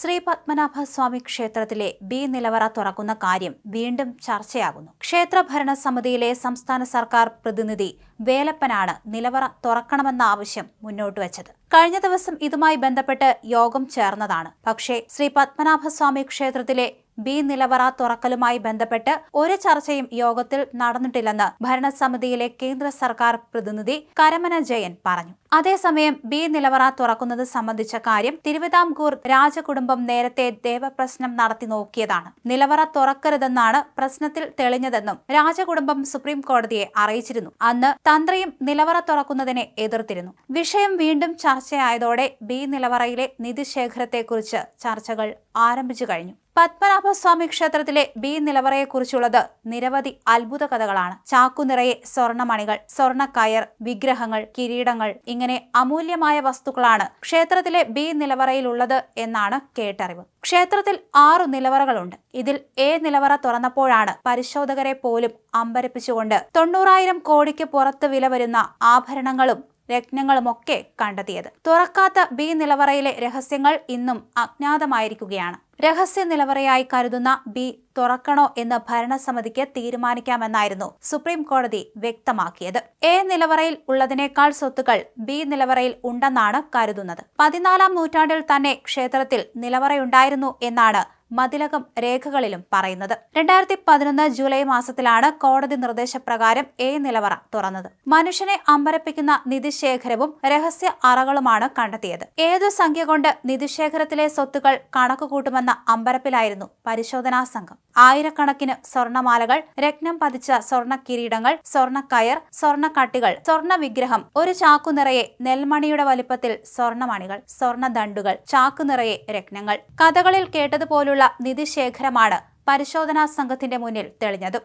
ശ്രീ പത്മനാഭ സ്വാമി ക്ഷേത്രത്തിലെ ബി നിലവറ തുറക്കുന്ന കാര്യം വീണ്ടും ചർച്ചയാകുന്നു. ക്ഷേത്ര ഭരണ സമിതിയിലെ സംസ്ഥാന സർക്കാർ പ്രതിനിധി വേലപ്പനാണ് നിലവറ തുറക്കണമെന്ന ആവശ്യം മുന്നോട്ട് വച്ചത്. കഴിഞ്ഞ ദിവസം ഇതുമായി ബന്ധപ്പെട്ട് യോഗം ചേർന്നതാണ്. പക്ഷേ ശ്രീ പത്മനാഭസ്വാമി ക്ഷേത്രത്തിലെ ബി നിലവറ തുറക്കലുമായി ബന്ധപ്പെട്ട് ഒരു ചർച്ചയും യോഗത്തിൽ നടന്നിട്ടില്ലെന്ന് ഭരണസമിതിയിലെ കേന്ദ്ര സർക്കാർ പ്രതിനിധി കരമന ജയൻ പറഞ്ഞു. അതേസമയം ബി നിലവറ തുറക്കുന്നത് സംബന്ധിച്ച കാര്യം തിരുവിതാംകൂർ രാജകുടുംബം നേരത്തെ ദേവപ്രശ്നം നടത്തി നോക്കിയതാണ്. നിലവറ തുറക്കരുതെന്നാണ് പ്രശ്നത്തിൽ തെളിഞ്ഞതെന്നും രാജകുടുംബം സുപ്രീം കോടതിയെ അറിയിച്ചിരുന്നു. അന്ന് തന്ത്രിയും നിലവറ തുറക്കുന്നതിനെ എതിർത്തിരുന്നു. വിഷയം വീണ്ടും ചർച്ചയായതോടെ ബി നിലവറയിലെ നിധിശേഖരത്തെക്കുറിച്ച് ചർച്ചകൾ ആരംഭിച്ചു കഴിഞ്ഞു. പത്മനാഭസ്വാമി ക്ഷേത്രത്തിലെ ബി നിലവറയെക്കുറിച്ചുള്ളത് നിരവധി അത്ഭുത കഥകളാണ്. ചാക്കുനിറയെ സ്വർണമണികൾ സ്വർണക്കയർ വിഗ്രഹങ്ങൾ കിരീടങ്ങൾ ഇങ്ങനെ അമൂല്യമായ വസ്തുക്കളാണ് ക്ഷേത്രത്തിലെ ബി നിലവറയിലുള്ളത് എന്നാണ് കേട്ടറിവ്. ക്ഷേത്രത്തിൽ ആറു നിലവറകളുണ്ട്. ഇതിൽ എ നിലവറ തുറന്നപ്പോഴാണ് പരിശോധകരെ പോലും അമ്പരപ്പിച്ചുകൊണ്ട് തൊണ്ണൂറായിരം കോടിക്ക് പുറത്ത് വില വരുന്ന ആഭരണങ്ങളും രത്നങ്ങളുമൊക്കെ കണ്ടെത്തിയത്. തുറക്കാത്ത ബി നിലവറയിലെ രഹസ്യങ്ങൾ ഇന്നും അജ്ഞാതമായിരിക്കുകയാണ്. രഹസ്യ നിലവറയായി കരുതുന്ന ബി തുറക്കണോ എന്ന് ഭരണസമിതിക്ക് തീരുമാനിക്കാമെന്നായിരുന്നു സുപ്രീം കോടതി വ്യക്തമാക്കിയത്. എ നിലവറയിൽ ഉള്ളതിനേക്കാൾ സ്വത്തുക്കൾ ബി നിലവറയിൽ ഉണ്ടെന്നാണ് കരുതുന്നത്. പതിനാലാം നൂറ്റാണ്ടിൽ തന്നെ ക്ഷേത്രത്തിൽ നിലവറയുണ്ടായിരുന്നു എന്നാണ് മതിലകം രേഖകളിലും പറയുന്നത്. രണ്ടായിരത്തി പതിനൊന്ന് ജൂലൈ മാസത്തിലാണ് കോടതി നിർദ്ദേശപ്രകാരം എ നിലവറ തുറന്നത്. മനുഷ്യനെ അമ്പരപ്പിക്കുന്ന നിധിശേഖരവും രഹസ്യ അറകളുമാണ് കണ്ടെത്തിയത്. ഏതു സംഖ്യ കൊണ്ട് നിധിശേഖരത്തിലെ സ്വത്തുക്കൾ കണക്കുകൂട്ടുമെന്ന അമ്പരപ്പിലായിരുന്നു പരിശോധനാ സംഘം. ആയിരക്കണക്കിന് സ്വർണമാലകൾ രത്നം പതിച്ച സ്വർണ കിരീടങ്ങൾ സ്വർണക്കയർ സ്വർണക്കട്ടികൾ സ്വർണ വിഗ്രഹം ഒരു ചാക്കു നിറയെ നെൽമണിയുടെ വലിപ്പത്തിൽ സ്വർണമണികൾ സ്വർണദണ്ടുകൾ ചാക്കു നിറയെ രത്നങ്ങൾ. കഥകളിൽ കേട്ടതുപോലുള്ള നിധിശേഖരമാണ് പരിശോധനാ സംഘത്തിന്റെ മുന്നിൽ തെളിഞ്ഞതും.